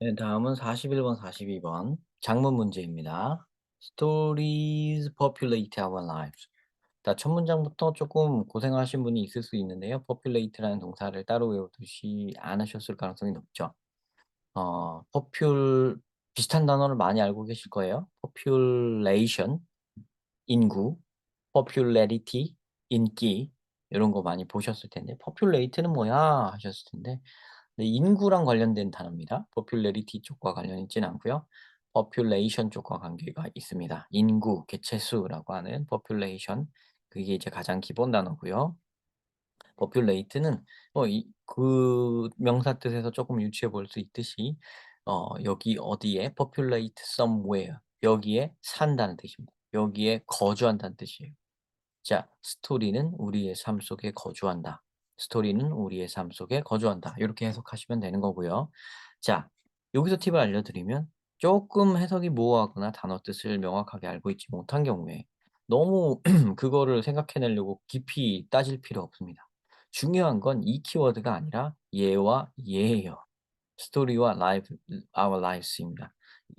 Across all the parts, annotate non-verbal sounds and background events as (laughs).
네, 다음은 41번, 42번 장문 문제입니다. Stories populate our lives. 자, 첫 문장부터 조금 고생하신 분이 있을 수 있는데요. populate라는 동사를 따로 외우듯이 않으셨을 가능성이 높죠. 어, popul 비슷한 단어를 많이 알고 계실 거예요. population 인구, popularity 인기 이런 거 많이 보셨을 텐데 populate는 뭐야 하셨을 텐데 네, 인구랑 관련된 단어입니다. popularity 쪽과 관련 있지는 않고요. population 쪽과 관계가 있습니다. 인구, 개체수라고 하는 population 그게 이제 가장 기본 단어고요. populate는 어, 이, 그 명사 뜻에서 조금 유추해 볼 수 있듯이 어, 여기 어디에 populate somewhere 여기에 산다는 뜻입니다. 여기에 거주한다는 뜻이에요. 자, 스토리는 우리의 삶 속에 거주한다. 스토리는 우리의 삶 속에 거주한다. 이렇게 해석하시면 되는 거고요. 자, 여기서 팁을 알려드리면 조금 해석이 모호하거나 단어 뜻을 명확하게 알고 있지 못한 경우에 너무 (clears throat) 그거를 생각해내려고 깊이 따질 필요 없습니다. 중요한 건 이 키워드가 아니라 얘와 얘예요. 스토리와 라이브, our lives입니다.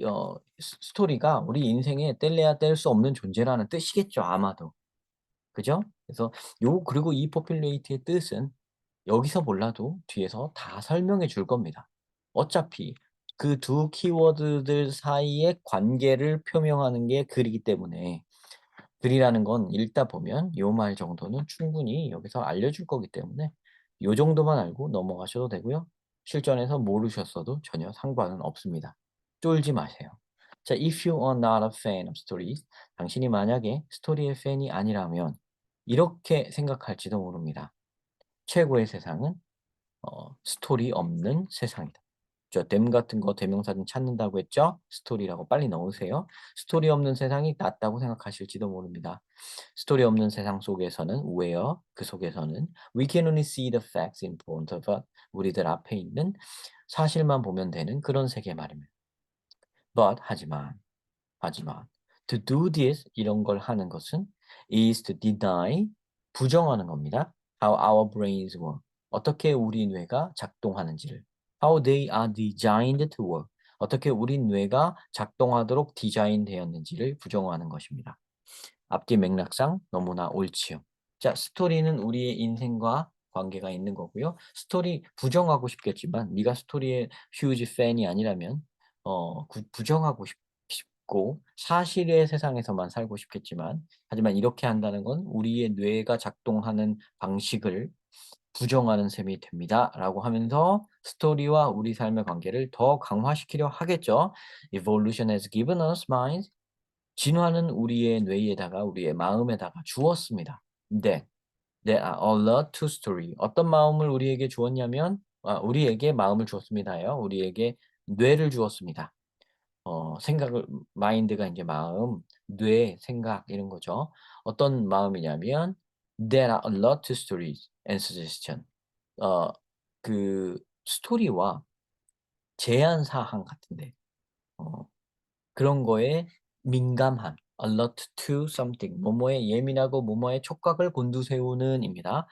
어, 스토리가 우리 인생에 뗄래야 뗄 수 없는 존재라는 뜻이겠죠, 아마도. 그죠? 그래서 요 그리고 이 populate의 뜻은 여기서 몰라도 뒤에서 다 설명해 줄 겁니다. 어차피 그 두 키워드들 사이의 관계를 표명하는 게 글이기 때문에 글이라는 건 읽다 보면 요 말 정도는 충분히 여기서 알려줄 거기 때문에 요 정도만 알고 넘어가셔도 되고요. 실전에서 모르셨어도 전혀 상관은 없습니다. 쫄지 마세요. 자, if you are not a fan of stories, 당신이 만약에 스토리의 팬이 아니라면 이렇게 생각할지도 모릅니다. 최고의 세상은 어, 스토리 없는 세상이다. 저댐 같은 거 대명사 좀 찾는다고 했죠? 스토리라고 빨리 넣으세요. 스토리 없는 세상이 낫다고 생각하실지도 모릅니다. 스토리 없는 세상 속에서는 where 그 속에서는 we can only see the facts in front of us 우리들 앞에 있는 사실만 보면 되는 그런 세계 말입니다. But 하지만 하지만 to do this 이런 걸 하는 것은 is to deny 부정하는 겁니다. How our brains work 어떻게 우리 뇌가 작동하는지를 how they are designed to work 어떻게 우리 뇌가 작동하도록 디자인되었는지를 부정하는 것입니다. 앞뒤 맥락상 너무나 옳지요. 자, 스토리는 우리의 인생과 관계가 있는 거고요. 스토리 부정하고 싶겠지만 네가 스토리의 휴지 팬이 아니라면 어, 부정하고 싶, 싶고 사실의 세상에서만 살고 싶겠지만 하지만 이렇게 한다는 건 우리의 뇌가 작동하는 방식을 부정하는 셈이 됩니다. 라고 하면서 스토리와 우리 삶의 관계를 더 강화시키려 하겠죠. Evolution has given us minds. 진화는 우리의 뇌에다가 우리의 마음에다가 주었습니다. 네. There are a lot to story. 어떤 마음을 우리에게 주었냐면 아, 우리에게 마음을 주었습니다요. 우리에게 뇌를 주었습니다. 어, 생각을 마인드가 이제 마음, 뇌, 생각 이런 거죠. 어떤 마음이냐면 there are a lot to stories and suggestion. 어, 그 스토리와 제안 사항 같은데 어, 그런 거에 민감한 alert to something 뭐뭐에 예민하고 뭐뭐에 촉각을 곤두세우는입니다.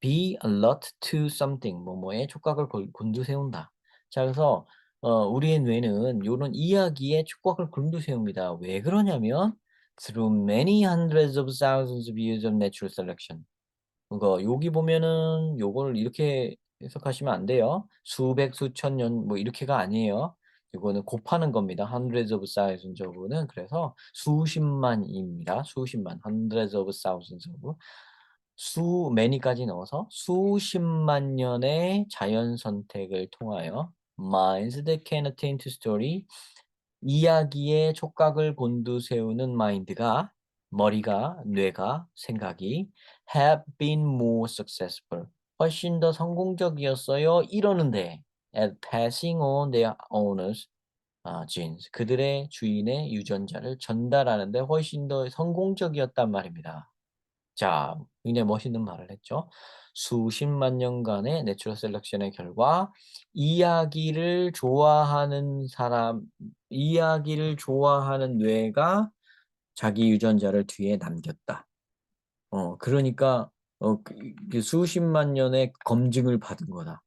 be alert to something 뭐뭐에 촉각을 곤두세운다. 자 그래서 어, 우리의 뇌는 이런 이야기에 촉각을 곤두세웁니다. 왜 그러냐면 through many hundreds of thousands of years of natural selection. 그거 여기 보면은 요거를 이렇게 해석하시면 안 돼요. 수백 수천 년 뭐 이렇게가 아니에요. 이거는 곱하는 겁니다. hundreds of thousands of는 그래서 수십만입니다. 수십만 hundreds of thousands of 수 many까지 넣어서 수십만 년의 자연 선택을 통하여 minds that can attain to story 이야기의 촉각을 곤두세우는 마인드가 머리가 뇌가 생각이 have been more successful 훨씬 더 성공적이었어요 이러는데 at passing on their owners 아, genes 그들의 주인의 유전자를 전달하는데 훨씬 더 성공적이었단 말입니다. 자, 굉장히 멋있는 말을 했죠. 수십만 년간의 내추럴 셀렉션의 결과 이야기를 좋아하는 사람, 이야기를 좋아하는 뇌가 자기 유전자를 뒤에 남겼다. 어, 그러니까 어, 그, 그 수십만 년의 검증을 받은 거다.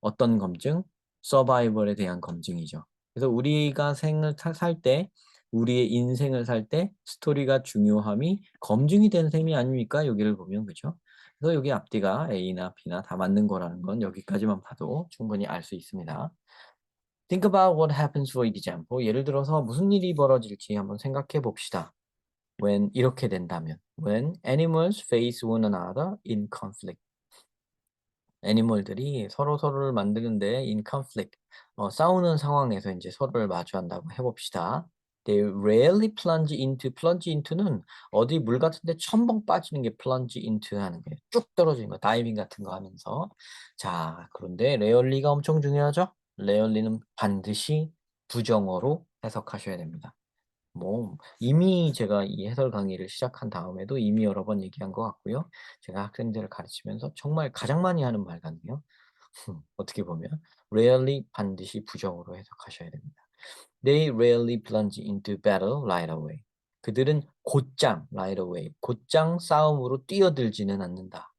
어떤 검증? 서바이벌에 대한 검증이죠. 그래서 우리가 생을 살 때, 우리의 인생을 살 때 스토리가 중요함이 검증이 된 셈이 아닙니까? 여기를 보면 그죠? 그래서 여기 앞뒤가 A나 B나 다 맞는 거라는 건 여기까지만 봐도 충분히 알 수 있습니다. Think about what happens for example. 예를 들어서 무슨 일이 벌어질지 한번 생각해 봅시다. When 이렇게 된다면 When animals face one another in conflict. 애니멀들이 서로 서로를 만드는데 in conflict. 어, 싸우는 상황에서 이제 서로를 마주한다고 해봅시다. They rarely plunge into. plunge into는 어디 물 같은 데 첨벙 빠지는 게 plunge into 하는 게쭉 떨어지는 거, 다이빙 같은 거 하면서. 자, 그런데 rarely가 엄청 중요하죠? rarely는 반드시 부정어로 해석하셔야 됩니다. 뭐 이미 제가 이 해설 강의를 시작한 다음에도 이미 여러 번 얘기한 것 같고요. 제가 학생들을 가르치면서 정말 가장 많이 하는 말 같네요. (laughs) 어떻게 보면 rarely 반드시 부정으로 해석하셔야 됩니다. They rarely plunge into battle right away. 그들은 곧장 right away, 곧장 싸움으로 뛰어들지는 않는다.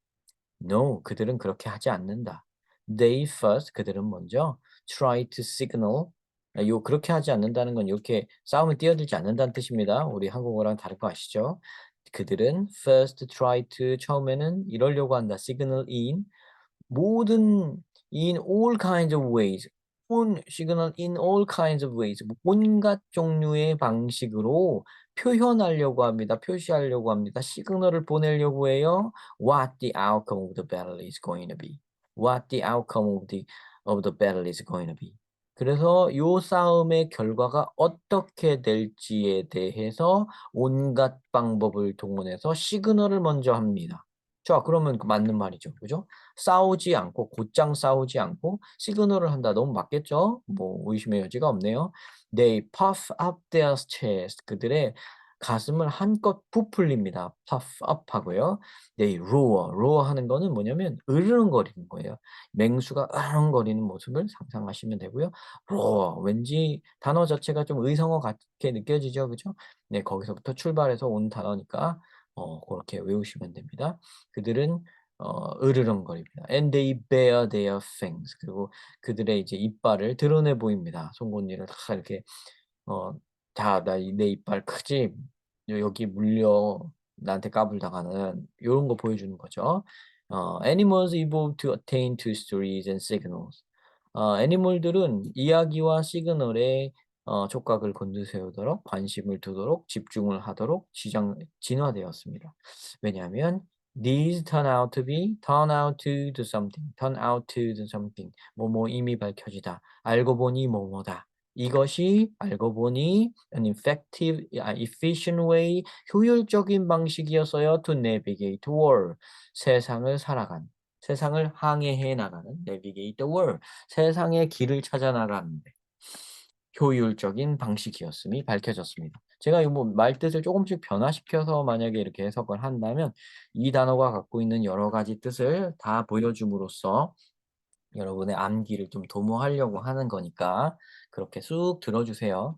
No, 그들은 그렇게 하지 않는다. They first, 그들은 먼저 try to signal 아, 요 그렇게 하지 않는다는 건 이렇게 싸움을 뛰어들지 않는다는 뜻입니다. 우리 한국어랑 다를 거 아시죠? 그들은 first try to 처음에는 이러려고 한다. signal in 모든 in all kinds of ways 온 signal in all kinds of ways 온갖 종류의 방식으로 표현하려고 합니다. 표시하려고 합니다. 시그널을 보내려고 해요. What the outcome of the battle is going to be. What the outcome of the of the battle is going to be. 그래서 요 싸움의 결과가 어떻게 될지에 대해서 온갖 방법을 동원해서 시그널을 먼저 합니다. 자, 그러면 그 맞는 말이죠. 그죠? 싸우지 않고, 곧장 싸우지 않고, 시그널을 한다. 너무 맞겠죠? 뭐, 의심의 여지가 없네요. They puff up their chest. 그들의 가슴을 한껏 부풀립니다. puff up 하고요. They roar. roar 하는 거는 뭐냐면 으르렁거리는 거예요. 맹수가 으르렁거리는 모습을 상상하시면 되고요. roar. 왠지 단어 자체가 좀 의성어 같게 느껴지죠. 그죠? 네, 거기서부터 출발해서 온 단어니까 어, 그렇게 외우시면 됩니다. 그들은 어, 으르렁거립니다. And they bare their fangs. 그리고 그들의 이제 이빨을 드러내 보입니다. 송곳니를 다 이렇게 어, 다, 나, 내 이빨 크지? 여기 물려 나한테 까불다가는 이런 거 보여주는 거죠. 어, animals evolve to attain to stories and signals. 어, 애니멀들은 이야기와 시그널에 어, 촉각을 곤두세우도록 관심을 두도록 집중을 하도록 지정, 진화되었습니다. 왜냐하면 these turn out to be, turn out to do something, turn out to do something, 뭐뭐 이미 밝혀지다, 알고 보니 뭐뭐다. 이것이 알고 보니 an effective, efficient way, 효율적인 방식이었어요 to navigate the world. 세상을 살아간, 세상을 항해해 나가는 navigate the world. 세상의 길을 찾아 나가는데 효율적인 방식이었음이 밝혀졌습니다. 제가 이 뭐 말뜻을 조금씩 변화시켜서 만약에 이렇게 해석을 한다면 이 단어가 갖고 있는 여러 가지 뜻을 다 보여줌으로써 여러분의 암기를 좀 도모하려고 하는 거니까 그렇게 쑥 들어주세요.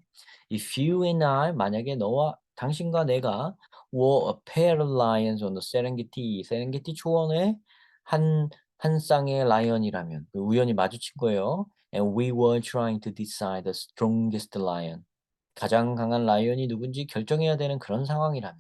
If you and I 만약에 너와 당신과 내가 were a pair of lions on the Serengeti, 세렝게티 초원에 한, 한 쌍의 라이언이라면 그 우연히 마주친 거예요. And we were trying to decide the strongest lion. 가장 강한 라이언이 누군지 결정해야 되는 그런 상황이라면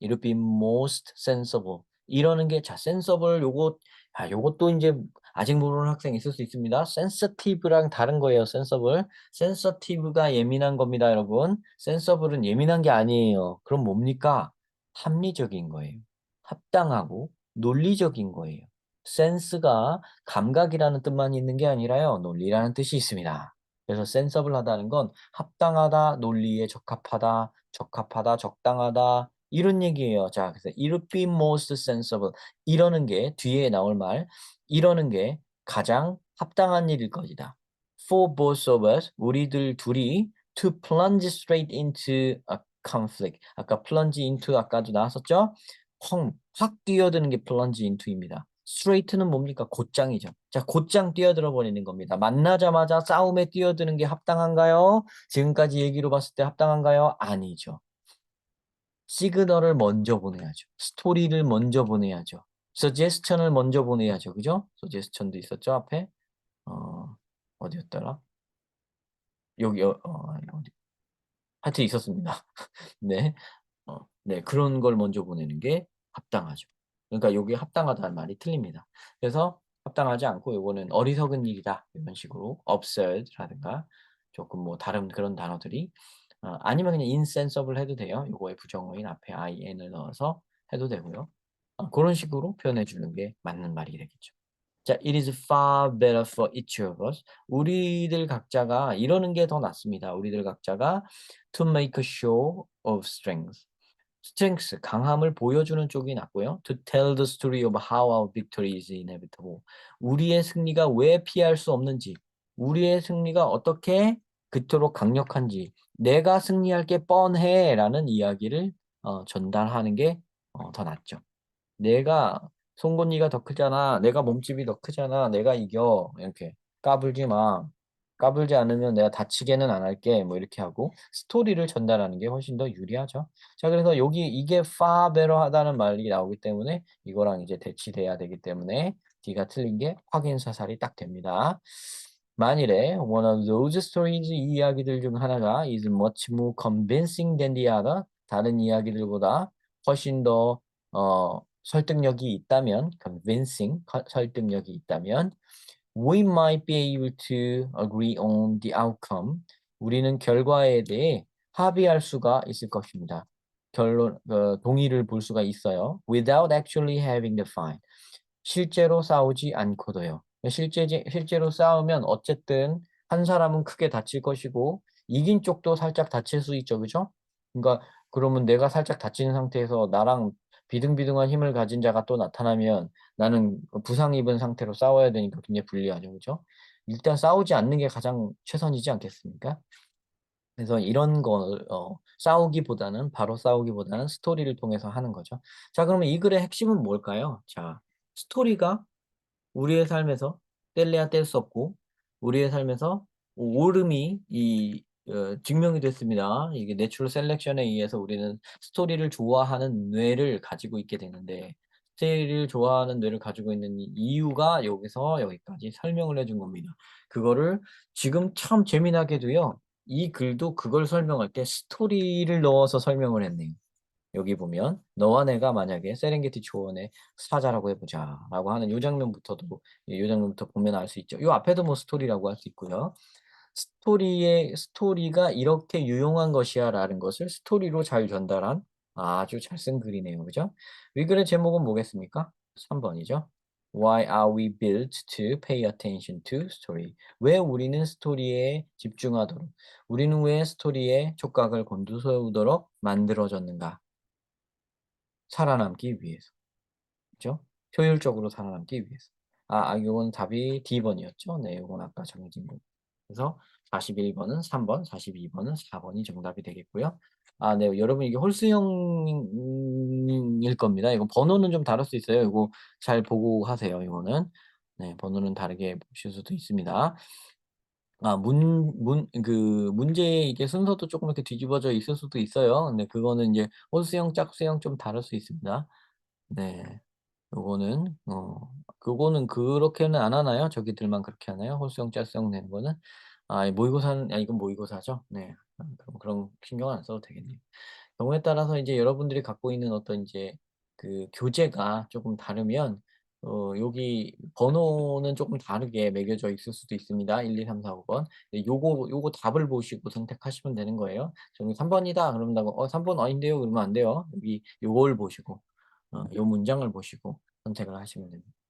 it would be most sensible. 이러는 게 자, sensible 요거 아, 요것도 이제 아직 모르는 학생이 있을 수 있습니다. sensitive랑 다른 거예요. sensible. sensitive가 예민한 겁니다, 여러분. sensible은 예민한 게 아니에요. 그럼 뭡니까? 합리적인 거예요. 합당하고 논리적인 거예요. Sense가 감각이라는 뜻만 있는 게 아니라요. 논리라는 뜻이 있습니다. 그래서 sensible하다는 건 합당하다, 논리에 적합하다, 적합하다, 적당하다 이런 얘기예요. 자, 그래서 it would be most sensible 이러는 게 뒤에 나올 말 이러는 게 가장 합당한 일일 것이다. For both of us, 우리들 둘이 to plunge straight into a conflict. 아까 plunge into 아까도 나왔었죠? 펑, 확 뛰어드는 게 plunge into입니다. Straight는 뭡니까? 곧장이죠. 자, 곧장 뛰어들어 버리는 겁니다. 만나자마자 싸움에 뛰어드는 게 합당한가요? 지금까지 얘기로 봤을 때 합당한가요? 아니죠. 시그널을 먼저 보내야죠. 스토리를 먼저 보내야죠. suggestion을 먼저 보내야죠. 그죠? suggestion도 있었죠, 앞에. 어, 어디였더라? 여기 어어 어디 하여튼 있었습니다. (laughs) 네. 어 네 그런 걸 먼저 보내는 게 합당하죠. 그러니까 요게 합당하다는 말이 틀립니다. 그래서 합당하지 않고 요거는 어리석은 일이다 이런 식으로 absurd라든가 조금 뭐 다른 그런 단어들이 어 아니면 그냥 insensible 해도 돼요. 요거의 부정어인 앞에 in을 넣어서 해도 되고요. 어 고런 식으로 표현해 주는 게 맞는 말이 되겠죠. 자 "It is far better for each of us." 우리들 각자가 이러는 게 더 낫습니다. 우리들 각자가 to make a show of strength. Strength 강함을 보여주는 쪽이 낫고요. to tell the story of how our victory is inevitable. 우리의 승리가 왜 피할 수 없는지, 우리의 승리가 어떻게 그토록 강력한지, "내가 승리할 게 뻔해."라는 이야기를 어 전달하는 게어더 낫죠. "내가 송곳니가 더 크잖아. 내가 몸집이 더 크잖아. 내가 이겨." 이렇게 "까불지 마. 까불지 않으면 내가 다치게는 안 할게." 뭐 이렇게 하고 스토리를 전달하는 게 훨씬 더 유리하죠. 자 그래서 여기 이게 far better 하다는 말이 나오기 때문에 이거랑 이제 대치돼야 되기 때문에 D가 틀린 게 확인 사살이 딱 됩니다. 만일에 one of those stories 이 이야기들 중 하나가 is much more convincing than the other 다른 이야기들보다 훨씬 더 어 설득력이 있다면 convincing 커 설득력이 있다면 we might be able to agree on the outcome. 우리는 결과에 대해 합의할 수가 있을 것입니다. 결론 어 동의를 볼 수가 있어요. without actually having the fight. 실제로 싸우지 않고도요. 실제지 실제로 싸우면 어쨌든 한 사람은 크게 다칠 것이고 이긴 쪽도 살짝 다칠 수 있죠. 그죠? 그러니까 그러면 내가 살짝 다친 상태에서 나랑 비등비등한 힘을 가진 자가 또 나타나면 나는 어 부상 입은 상태로 싸워야 되니까 굉장히 불리하죠. 그죠? 일단 싸우지 않는 게 가장 최선이지 않겠습니까? 그래서 이런 걸어 싸우기보다는 바로 싸우기보다는 스토리를 통해서 하는 거죠. 자 그러면 이 글의 핵심은 뭘까요? 자 스토리가 우리의 삶에서 뗄래야 뗄 수 없고 우리의 삶에서 오 옳음이 이어 증명이 됐습니다. 이게 내추럴 셀렉션에 의해서 우리는 스토리를 좋아하는 뇌를 가지고 있게 되는데 스토리를 좋아하는 뇌를 가지고 있는 이 이유가 여기서 여기까지 설명을 해준 겁니다. 그거를 지금 참 재미나게도요. 이 글도 그걸 설명할 때 스토리를 넣어서 설명을 했네요. 여기 보면 "너와 내가 만약에 세렝게티 초원의 사자라고 해 보자."라고 하는 요 장면부터도 예요 장면부터 보면 알 수 있죠. 요 앞에도 뭐 스토리라고 할 수 있고요. " 스토리의 스토리가 이렇게 유용한 것이야."라는 것을 스토리로 잘 전달한 아주 잘 쓴 글이네요. 그죠? 이 글의 제목은 뭐겠습니까? 3 번이죠. Why are we built to pay attention to story? 왜 우리는 스토리에 집중하도록 우리는 왜 스토리에 촉각을 곤두세우도록 만들어졌는가? 살아남기 위해서. 그죠? 효율적으로 살아남기 위해서. 아 아 요건 답이 D 번이었죠. 네 요건 아까 정해진 거. 그래서 41 번은 3 번, 42 번은 4 번이 정답이 되겠고요. 아 네 여러분 이게 홀수형 일 겁니다. 이거 번호는 좀 다를 수 있어요. 요거 잘 보고 하세요 이거는. 네 번호는 다르게 보실 수도 있습니다. 아 문 문 그 문제의 이게 순서도 쪼끔 이렇게 뒤집어져 있을 수도 있어요. 근데 그거는 인제 홀수형, 짝수형 좀 다를 수 있습니다. 네. 요거는 어 그거는 그렇게는 안 하나요? 저기들만 그렇게 하나요? 홀수형, 짝수형 내는 거는? 아이 모의고사는 아 이건 모의고사죠? 네. 음 그럼 그런 신경은 안 써도 되겠네요. 경우에 따라서 이제 여러분들이 갖고 있는 어떤 인제 그 교재가 쪼금 다르면 어 여기 번호는 쪼끔 다르게 매겨져 있을 수도 있습니다. 1, 2, 3, 4, 5 번. 네 요거 요거 답을 보시고 선택하시면 되는 거예요. 저기 "3 번이다." 그런다고 "어 3번 아닌데요." 그러면 안 돼요. 여기 요걸 보시고 어 요 문장을 보시고 선택을 하시면 됩니다.